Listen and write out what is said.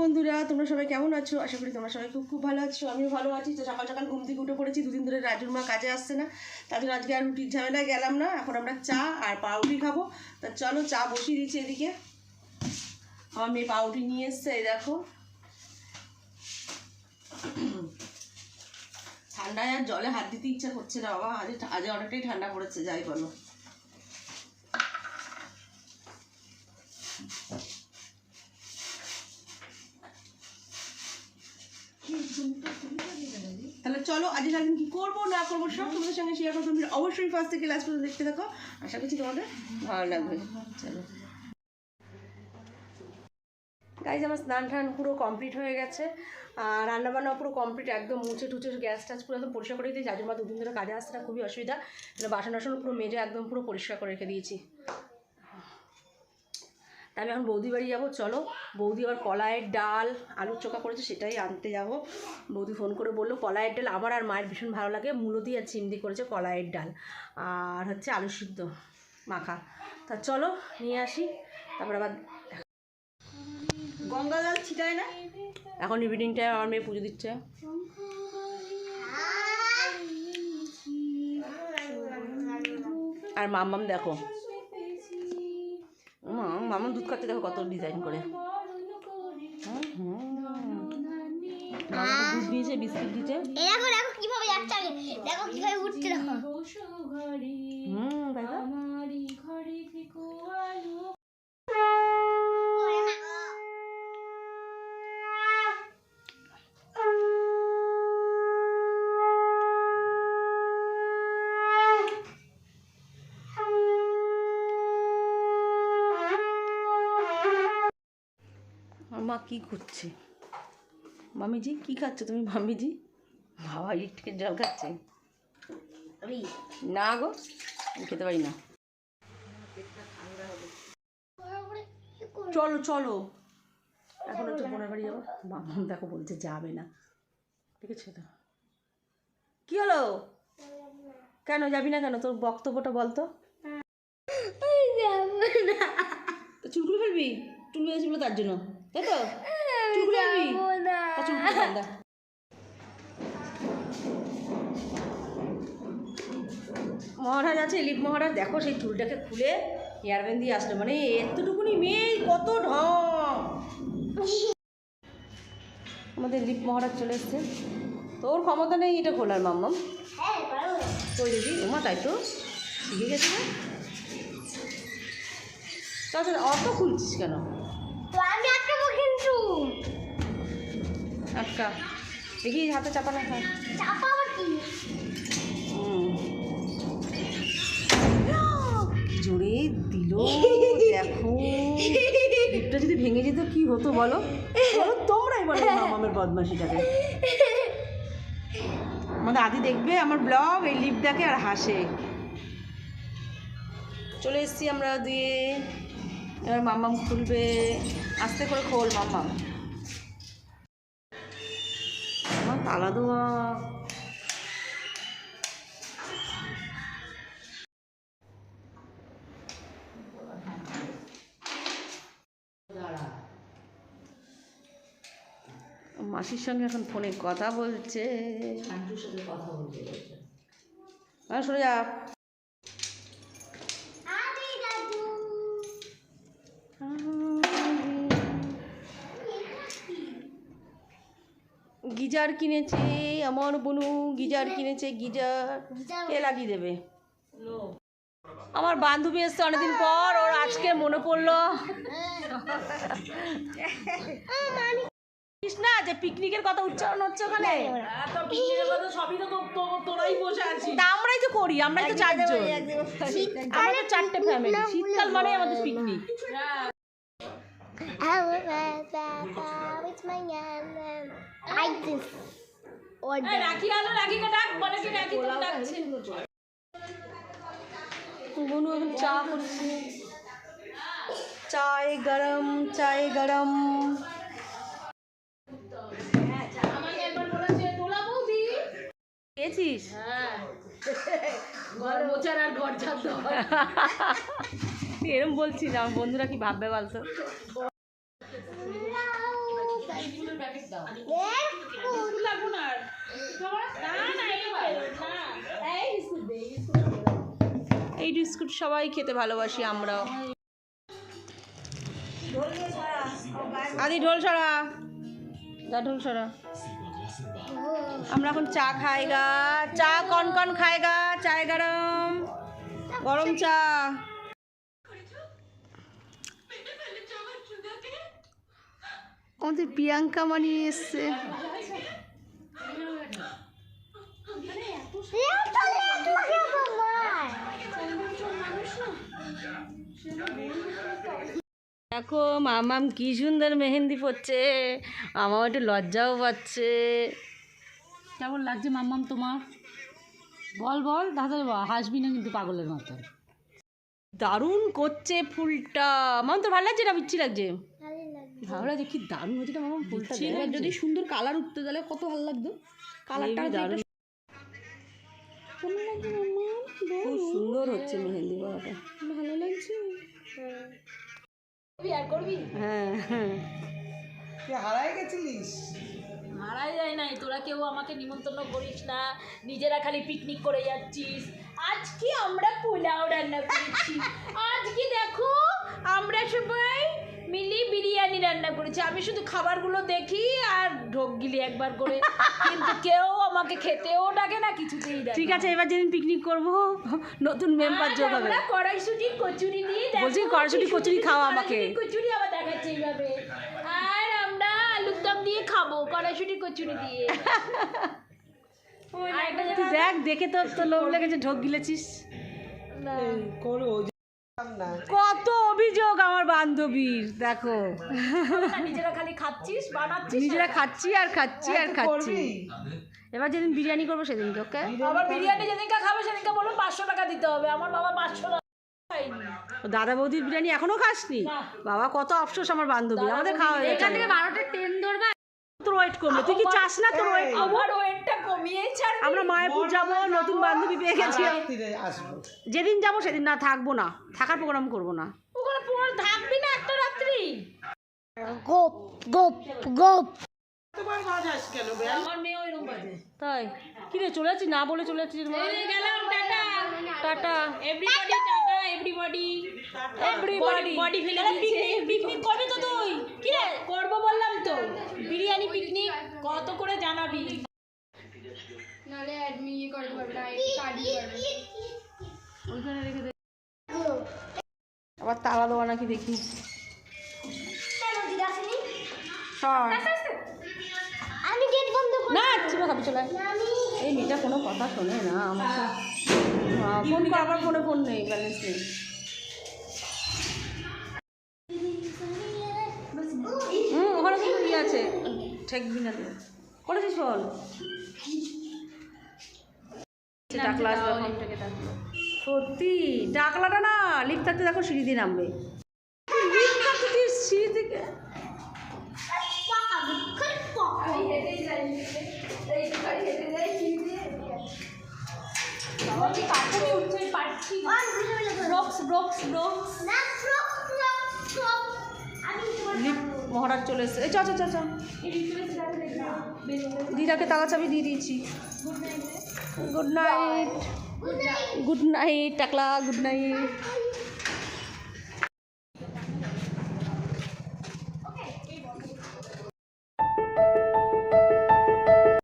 বন্ধুরা, তোমরা সবাই কেমন আছো? আশা করি তোমরা সবাই খুব খুব ভালো আছো, আমিও ভালো আছি। তো সকাল সকাল ঘুম থেকে উঠে পড়েছি, দুদিন ধরে রাজুর মা কাজে আসছে না। তার জন্য আজকে আর রুটির ঝামেলায় গেলাম না। এখন আমরা চা আর পাউরুটি খাব। তা চলো চা বসিয়ে দিচ্ছি এদিকে। আমার মেয়ে পাউরুটি নিয়ে এসছে, এই দেখো। ঠান্ডায় আর জলে হাত দিতে ইচ্ছা করছে না, বাবা। আজ আজ অনেকটাই ঠান্ডা পড়েছে, যাই বলো তাহলে চলো আজ সারাদিন কি করব, না করব, সব তোমাদের সঙ্গে শেয়ার করব। তুমি অবশ্যই ফার্স্ট থেকে লাস্ট পর্যন্ত দেখতে থাকো। আশা করছি তোমাদের ভালো লাগবে। চলো। গাইজ আমার স্নান টান পুরো কমপ্লিট হয়ে গেছে। আর রান্নাবান্না পুরো কমপ্লিট একদম মুছে টুচে গ্যাস ট্যাস পুরো একদম পরিষ্কার করে দিয়েছি। যার মা দুদিন ধরে কাজে আসতে খুবই অসুবিধা। বাসন টাসন পুরো মেজে একদম পুরো পরিষ্কার করে রেখে দিয়েছি। তা আমি এখন বৌদি বাড়ি যাব, চলো। বৌদি আবার কলাইয়ের ডাল, আলুর চোখা করেছে, সেটাই আনতে যাব। বৌদি ফোন করে বলল কলাইয়ের ডাল আমার আর মায়ের ভীষণ ভালো লাগে, মূলো দিয়ে আর চিমদি করেছে কলাইয়ের ডাল আর হচ্ছে আলু সিদ্ধ, মাখা। তা চলো, নিয়ে আসি, তারপর আবার গঙ্গা জল ছিটায় না? এখন ইভিনিং টাইম আমার মেয়ে পুজো দিচ্ছে। আর মাম্মাম দেখো মা মামাম দুধ খাচ্ছে দেখো কত ডিজাইন করে। হুম। দুধ দিয়েছে বিস্কিট দিয়েছে। দেখো দেখো কীভাবে যাচ্ছে দেখো কীভাবে উঠছে দেখো। কি করছে? মামিজি কি খাচ্ছ তুমি মামিজি? বাবা ইলেকট্রিকের জল খাচ্ছে। না গো খেতে পারি না। চলো চলো। এখন একটু বোনের বাড়ি যাব। মামা দেখো বলছে যাবে না। ঠিক আছে তো? কি হলো? কেন যাবি না কেন? তোর বক্তব্যটা বলতো তো। চুলকুলি ফেলবি? চুল বেঁধেছি তার জন্য। তাই তো। মহারাজ আছে লিপ মহারাজ দেখো সেই চুলটাকে খুলে হেয়ারব্যান্ড দিয়ে আসলো মানে এতটুকুনি মেয়ে কত ঢং আমাদের লিপ মহারাজ চলে এসছে তোর ক্ষমতা নেই এটা খোলার মাম্মাম হ্যাঁ পারো কই দেখি এমা তাই তো শিখে গেছে না তাছাড়া অত খুলছিস কেন তো আমি আটকাবো কিন্তু আটকা। দেখি হাতে চাপা না। কি? জোরে দিল দেখো। লিপটা যদি ভেঙে যেত কি হতো বলো? বলো তোমরাই বলো মামামের বদমাসিটাকে আমাদের আদি দেখবে আমার ব্লগ এই লিপ দেখে আর হাসে। চলে এসেছি আমরা দিয়ে এবার মাম্মাম খুলবে। আস্তে করে খোল মাম্মাম আমার তালা দেওয়া মাসির সঙ্গে এখন ফোনে কথা বলছে। হ্যাঁ সরে যা আমি দাদু গিজার কিনেছে আমার বনু গিজার কিনেছে গিজার। কে লাগিয়ে দেবে? আমার বান্ধবী এসছে অনেকদিন পর ওর আজকে মনে পড়ল। না যে পিকনিকের কথা উচ্চারণ হচ্ছে ওখানে? আমরাই তো করি আমরাই তো চারজন। আমাদের চারটে ফ্যামিলি শীতকাল মানে আমাদের picnic It's my name. Like রাখি আলো রাখিকে ডাক বলে কি রাখি তুমি ডাকছে। বনু এখন চা করছে। চায় গরম চায় গরম। খেয়েছিস? এরম বলছিস আমার বন্ধুরা কি ভাববে বলতো? আর। এই বিস্কুট সবাই খেতে ভালোবাসি আমরাও আদি ঢোল সরা। যা ঢোল সরা। আমরা এখন চা খাই গা। চা কন কন খাই গা। চায় গরম। গরম চা। আমাদের প্রিয়াঙ্কা মানি এসছে। দেখো মামাম কি সুন্দর মেহেন্দি পড়ছে আমার একটু লজ্জাও পাচ্ছে। কেমন লাগছে মাম্মাম তোমার? বল বল দাদা হাসবি না কিন্তু পাগলের মতো। দারুণ করছে ফুলটা। মাম তো ভালো লাগছে না বিচ্ছি লাগছে? ভালো লাগছে কি দারুণ ফুলটা এবার যদি সুন্দর কালার উঠতে তাহলে কত ভালো লাগতো। কালারটা দারুণ। খুব সুন্দর হচ্ছে মেহেন্দি পড়াটা ভালো লাগছে। আর করবি? হ্যাঁ হ্যাঁ। মারাই যায় নাই। তোরা কেউ আমাকে নিমন্ত্রণ করিস না। নিজেরা খালি পিকনিক করে যাচ্ছিস। আজকে আমরা পোলাও রান্না করেছি। আজকে দেখো আমরা সবাই মিলি বিরিয়ানি রান্না করেছি। আমি শুধু খাবারগুলো দেখি আর ঢোক গিলি একবার করে। কিন্তু কেউ আমাকে খেতেও ডাকে না কিছুতেই ডাকে ঠিক আছে এবার যেদিন পিকনিক করব নতুন মেম্বার যোগ হবে। আমরা কড়াইশুটি কচুরি দিয়ে দেখো, বলছি কড়াইশুঁটি কচুরি সুন্দর খাও আমাকে। কচুরি আবার দেখাচ্ছে এইভাবে। আর আমরা আলুর দম দিয়ে খাব কড়াইশুটি কচুরি দিয়ে। দেখ দেখে তো তো লোভ লেগেছে ঢোক গিলেছিস। কত অভিযোগ আমার বান্ধবীর দেখো। নিজেরা খালি খাচ্ছিস বানাচ্ছিস নিজেরা খাচ্ছি আর খাচ্ছি আর খাচ্ছি। এবার যেদিন বিরিয়ানি করব সেদিনকে ওকে? আবার বিরিয়ানি যেদিনকে খাবে সেদিনকে বলব পাঁচশো টাকা দিতে হবে। আমার বাবা পাঁচশো টাকা দাদা বৌদির বিরিয়ানি এখনও খাসনি? বাবা কত আফসোস আমার বান্ধবী আমাদের খাওয়া হয়ে গেছে। বারোটা ট্রেন ধরবে। তোর ওয়েট কমবে তুই কি চাস না তোর ওয়েট আমার ওয়েটটা কমিয়েই ছাড়বে। আমরা মায়াপুর যাব নতুন বান্ধবী পেয়ে গেছি। যেদিন যাব সেদিন না থাকব না। থাকার প্রোগ্রাম করব না। ওখানে পুরো থাকবি না একটা রাত্রি? মেয়ে ওইরকম বাজে। তাই? কি রে চলে যাচ্ছি না বলে চলে গেলাম টাটা। টাটা। এভরিবডি এভরিবডি বডি ফেলে পিকনিক করবে তো তুই? কি রে? করব বললাম তো। বিরিয়ানি পিকনিক কত করে জানাবি? ওইখানে রেখে দে। আবার তালা দেওয়া নাকি দেখি। আমি গেট বন্ধ করি না চিবা খাবি চলে আয়। এই মেয়েটা কোনো কথা শোনে না আমার ফোন কর আবার ফোনে ফোন নেই ব্যালেন্স নেই। হুম ওখানে কিন্তু ইয়ে আছে। ঠেকবি না। করেছিস ডাকলা সত্যি ডাকলাটা না লিফট থাকতে দেখো সিঁড়ি দিয়ে নামবে। সিঁড়ি পারছি ব্রক্স ব্রক্স ব্রক্স। মহারাজ চলে এসছে। এই চ চ চ দিদাকে তালা চাবি দিয়ে দিয়েছি। গুড নাইট গুড নাইট টাকলা গুড নাইট